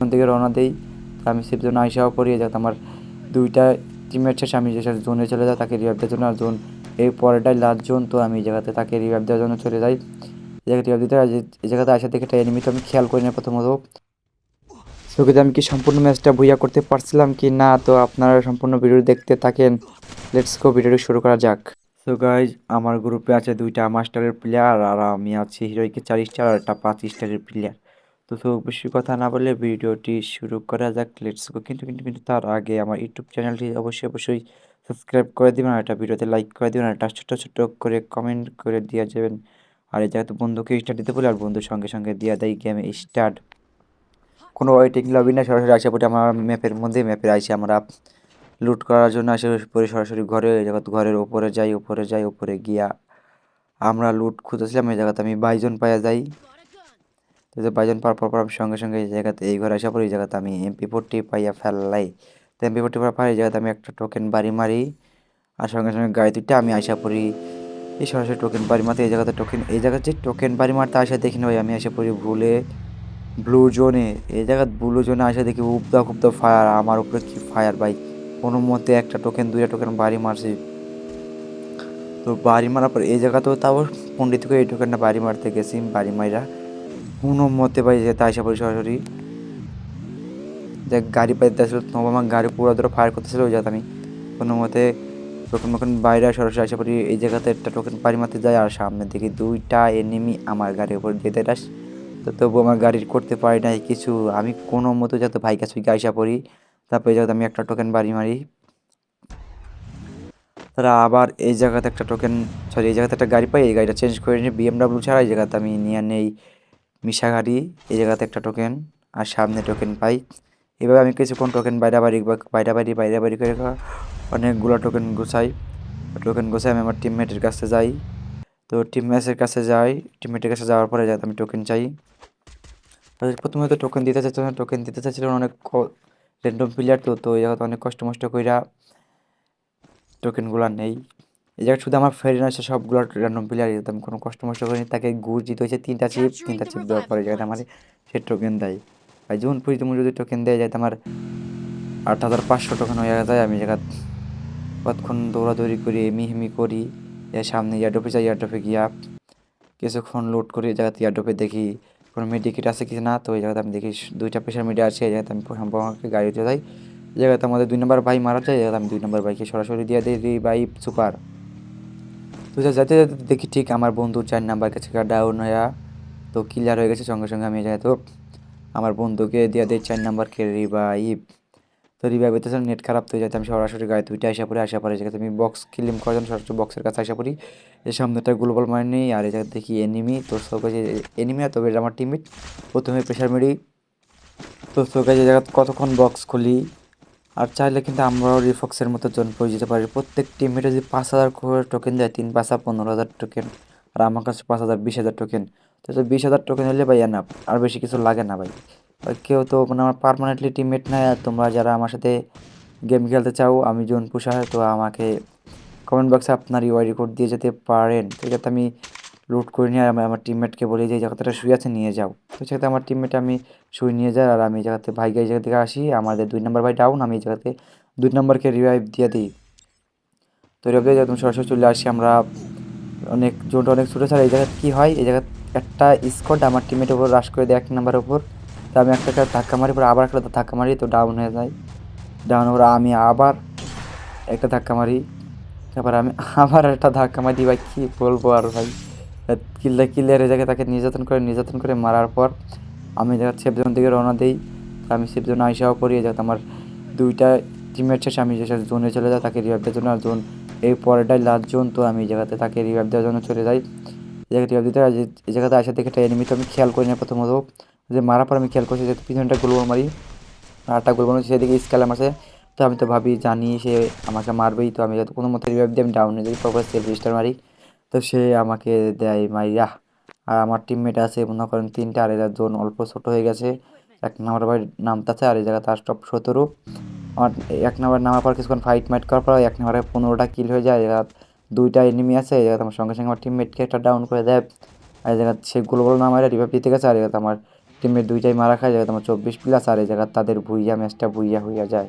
ওখান থেকে রওনা দিই। আমি সেফ জোন আইসাও করি যাতে আমার দুইটা টিমমেট শেষে আমি যে জোনে চলে যাই তাকে রিভাইভ দেওয়ার জন্য। আর জোন এই পরেরটাই লাস্ট জোন তো আমি এই জায়গাতে তাকে রিভাইভ দেওয়ার জন্য চলে যাই। এই জায়গায় রিভাইভ দিতে এই জায়গাতে আসা দেখে একটা এনিমি তো আমি খেয়াল করি না প্রথমত। তোকে আমি কি সম্পূর্ণ ম্যাচটা বইয়া করতে পারছিলাম কি না, তো আপনারা সম্পূর্ণ ভিডিও দেখতে থাকেন। লেটস গো ভিডিওটি শুরু করা যাক। সো গাইজ আমার গ্রুপে আছে দুইটা মাস্টারের প্লেয়ার আর আমি আছি হিরোইকে চার স্টার আর একটা পাঁচ স্টারের প্লেয়ার তো তো বেশি কথা না বলে ভিডিওটি শুরু করা যাক। লেটস গো কিন্তু কিন্তু কিন্তু তার আগে আমার ইউটিউব চ্যানেলটি অবশ্যই অবশ্যই সাবস্ক্রাইব করে দিবেন আর একটা ভিডিওতে লাইক করে দিবেন আর একটা ছোটো ছোটো করে কমেন্ট করে দিয়ে যাবেন। আর এই জায়গাতে বন্ধুকে স্টার্ট দিতে বলে আর বন্ধুর সঙ্গে সঙ্গে দিয়ে দেয় গেমে স্টার্ট কোনো ওয়েটিং লবি না সরাসরি আসে পড়ে আমার ম্যাপের মধ্যে ম্যাপে আসে আমরা লুট করার জন্য আসে পরে সরাসরি ঘরে, এই জায়গাতে ঘরের ওপরে যাই ওপরে যাই ওপরে গিয়া আমরা লুট খুঁজেছিলাম এই জায়গাতে আমি বাইজন পাইয়া যাই। তো যে বাইজন পাওয়ার পর পর আমি সঙ্গে সঙ্গে এই জায়গাতে, এই ঘরে আসা পড়ি, এই জায়গাতে আমি এমপি ফোরটি পাইয়া ফেললাই তো এমপি ফোরটি পাওয়ার পর এই জায়গাতে আমি একটা টোকেন বাড়ি মারি আর সঙ্গে সঙ্গে গাড়ি দুইটা আমি আসা পড়ি। এই সরাসরি টোকেন বাড়ি মারতে এই জায়গাতে টোকেন এই জায়গাতে যে টোকেন বাড়ি মারতে আসা দেখি না ভাই, আমি আসা পড়ি ভুলে ব্লু জোনে এই জায়গায় ব্লু জোনে আসা দেখি উপদা কুপদা ফায়ার আমার উপরে কি ফায়ার ভাই? কোনো মতে একটা টোকেন দুইটা টোকেন বাড়ি মারছি। তো বাড়ি মারার পর এই জায়গাতেও তাও পণ্ডিত করে এই টোকেনটা বাড়ি মারতে গেছি, বাড়ি মাইরা। কোনো মতে ভাই যে আসা পড়ি সরাসরি। যে গাড়ি পাইতে আসলে, তো আমার গাড়ি পুরো ধরে ফায়ার করতেছিল ওই জায়গাতে আমি কোনো মতে টোকেন মোকেন বাইরে সরাসরি আসা পড়ি এই জায়গাতে একটা টোকেন বাড়ি মারতে যায় আর সামনে দেখি দুইটা এনিমি আমার গাড়ির উপর যেতে রাস তো তবু আমার গাড়ির করতে পারি নাই কিছু। আমি কোনো মতো যাতে ভাই কাছে আসা পড়ি তারপরে জায়গাতে আমি একটা টোকেন বাড়ি মারি, তারা আবার এই জায়গাতে একটা টোকেন সরি এই জায়গাতে একটা গাড়ি পাই, এই গাড়িটা চেঞ্জ করে নিই বিএমডাব্লিউ ছাড়া এই জায়গাতে আমি নিয়ে নেই। মিশা গাড়ি এই জায়গাতে একটা টোকেন আর সামনে টোকেন পাই এভাবে আমি কিছুক্ষণ টোকেন বাইরে বাড়ি বাইরা বাড়ি বাইরে বাড়ি করে অনেকগুলো টোকেন গুছাই। টোকেন গুছাই আমি আমার টিমমেটের কাছে যাই। তো টিমমেটের কাছে যাই টিমমেটের কাছে যাওয়ার পরে আমি টোকেন চাই। তাদের প্রথমে তো টোকেন দিতে চাচ্ছিল না টোকেন দিতে চাচ্ছিল অনেক র্যান্ডম প্লেয়ার তো তো এই জায়গাতে অনেক কষ্ট মষ্ট কইরা টোকেনগুলো নেই। এই জায়গায় শুধু আমার ফ্রেন্ড আছে সবগুলো র্যান্ডম প্লেয়ার আমি কোনো কষ্ট মষ্ট করিনি তাকে গুড় জিতে হয়েছে তিনটা চিপ তিনটা চিপ দেওয়ার পরে জায়গাতে আমার সে টোকেন দেয়। আর যখন পর্যন্ত যদি টোকেন দেয় যায় আমার আট হাজার পাঁচশো টোকেন হয়ে যায় আমি জায়গা কতক্ষণ দৌড়াদৌড়ি করি এমি হেমি করি এর সামনে ইয়ারডোপে যাই ইয়ারডোপে গিয়া কিছুক্ষণ লোড করি এই জায়গাতে ইয়ারডোপে দেখি কোনো মেডিকেট আছে কি না? তো এই জায়গাতে আমি দেখি দুইটা প্রেশার মিডিয়া আছে এই জায়গাতে আমি সম্পর্কে গাড়িতে যাই। এই জায়গাতে আমাদের দুই নম্বর ভাই মারা যায় এই জায়গাতে আমি দুই নম্বর বাইকে সরাসরি দিয়ে দিই বাই সুপার তো যাতে যাতে দেখি ঠিক আমার বন্ধুর চার নাম্বার কাছে ডাউন হয়ে তো ক্লিয়ার হয়ে গেছে সঙ্গে সঙ্গে আমি তো আমার বন্ধুকে দিয়ে দিই চার নাম্বারকে রিভাইভ তো রিভাইভ হইতেছে নেট খারাপ তো যাতে আমি সরাসরি গাড়ি দুইটা আসা পড়ি আসা পরে জায়গাতে আমি বক্স ক্লিম করার সরাসরি বক্সের কাছে আসা পড়ি। এই সামনেটা গ্লোবাল মার নেই, আর এই জায়গাতে দেখি এনিমি তো সব কাছে এনিমি তবে আমার টিমিট প্রথমে প্রেশার মেরি তো চোখে কাছে জায়গা কতক্ষণ বক্স খুলি আর চাইলে কিন্তু আমরাও রিফক্সের মতো জন পেয়ে যেতে পারি। প্রত্যেক টিমমেটে যদি পাঁচ হাজার করে টোকেন দেয়, তিন পাঁচা পনেরো হাজার টোকেন আর আমার কাছে পাঁচ হাজার, বিশ হাজার টোকেন তো বিশ হাজার টোকেন হলে ভাই না আর বেশি কিছু লাগে না ভাই। কেউ তো মানে আমার পারমানেন্টলি টিমমেট নাই, আর তোমরা যারা আমার সাথে গেম খেলতে চাও, আমি জোন পুষা তো আমাকে কমেন্ট বক্সে আপনার ইউআইডি কোড দিয়ে যেতে পারেন। তো যাতে আমি লুট করে নিয়ে আমি আমার টিমমেটকে বলি যে এই জায়গাটা শুয়ে আছে, নিয়ে যাও। তো সেক্ষেত্রে আমার টিমমেট আমি শুয়ে নিয়ে যাই আর আমি জায়গাতে ভাইকে এই জায়গা থেকে আসি, আমাদের দুই নম্বর ভাই ডাউন আমি এই জায়গাতে দুই নম্বরকে রিভাইভ দিয়ে দিই। তো রিভাইভ দিয়ে যখন সরাসরি চলে আসি আমরা। অনেক জোনটা অনেক ছোটো ছাড়া এই জায়গায় কী হয়? এই জায়গায় একটা স্কোয়াড আমার টিমের উপর রাশ করে দেয় এক নম্বরের উপর। তো আমি একটা ধাক্কা মারি, পরে আবার একটা ধাক্কা মারি, তো ডাউন হয়ে যায়। ডাউন হওয়ার আমি আবার একটা ধাক্কা মারি। তারপর আমি আবার একটা ধাক্কা মারি, ভাই কী বলব আর ভাই? কিল্লা কিল্লার জায়গায় তাকে নির্যাতন করে নির্যাতন করে মারার পর আমি সেফ জোন দিকে রওনা দিই। আমি সেফ আইসাও করি যাতে আমার দুইটা টিমের শেষে, আমি যে জোনে চলে যাই তাকে রিভাইভ দেওয়ার জন্য। আর জোন এই পরেরটাই লাস্ট জোন তো আমি এই জায়গাতে তাকে রিভাইভ দেওয়ার জন্য চলে যাই। এই রিভাইভ দিতে, এই জায়গাতে আসা দেখে একটা এনিমি তো আমি খেয়াল করি না প্রথমত। যে মারার পর আমি খেয়াল করছি যে পিছনটা গোলবল মারি। একটা গোলবল সেদিকে স্কেলাম আছে তো আমি তো ভাবি জানি সে আমাকে মারবেই। তো আমি যাতে কোনো মতে রিভাইভ দিয়ে আমি ডাউনে যাই তারপর সেলফ রেজিস্টার মারি। তো সে আমাকে দেয় মাইয়া আর আমার টিমমেট আছে, মনে করেন তিনটা, আর এরা জোন অল্প ছোট হয়ে গেছে। এক নম্বর ভাই নামতাছে, আর এই জায়গায় তার টপ সতেরো। আমার এক নম্বর নামার পর কিছুক্ষণ ফাইট মাইট করার পর এক নম্বরে পনেরোটা কিল হয়ে যায় এরা দুইটা এনিমি আছে। এই জায়গাতে আমার সঙ্গে সঙ্গে আমার টিমমেটকে একটা ডাউন করে দেয়। আর এই জায়গায় সে গোল গোল নামারে রিভাইভ দিতে গেছে, আর এই জায়গাতে আমার টিমের দুইটাই মারা খায়। জায়গা তোমার চব্বিশ প্লাস আর এই জায়গা তাদের ভুইয়া ম্যাচটা ভুইয়া হইয়া যায়।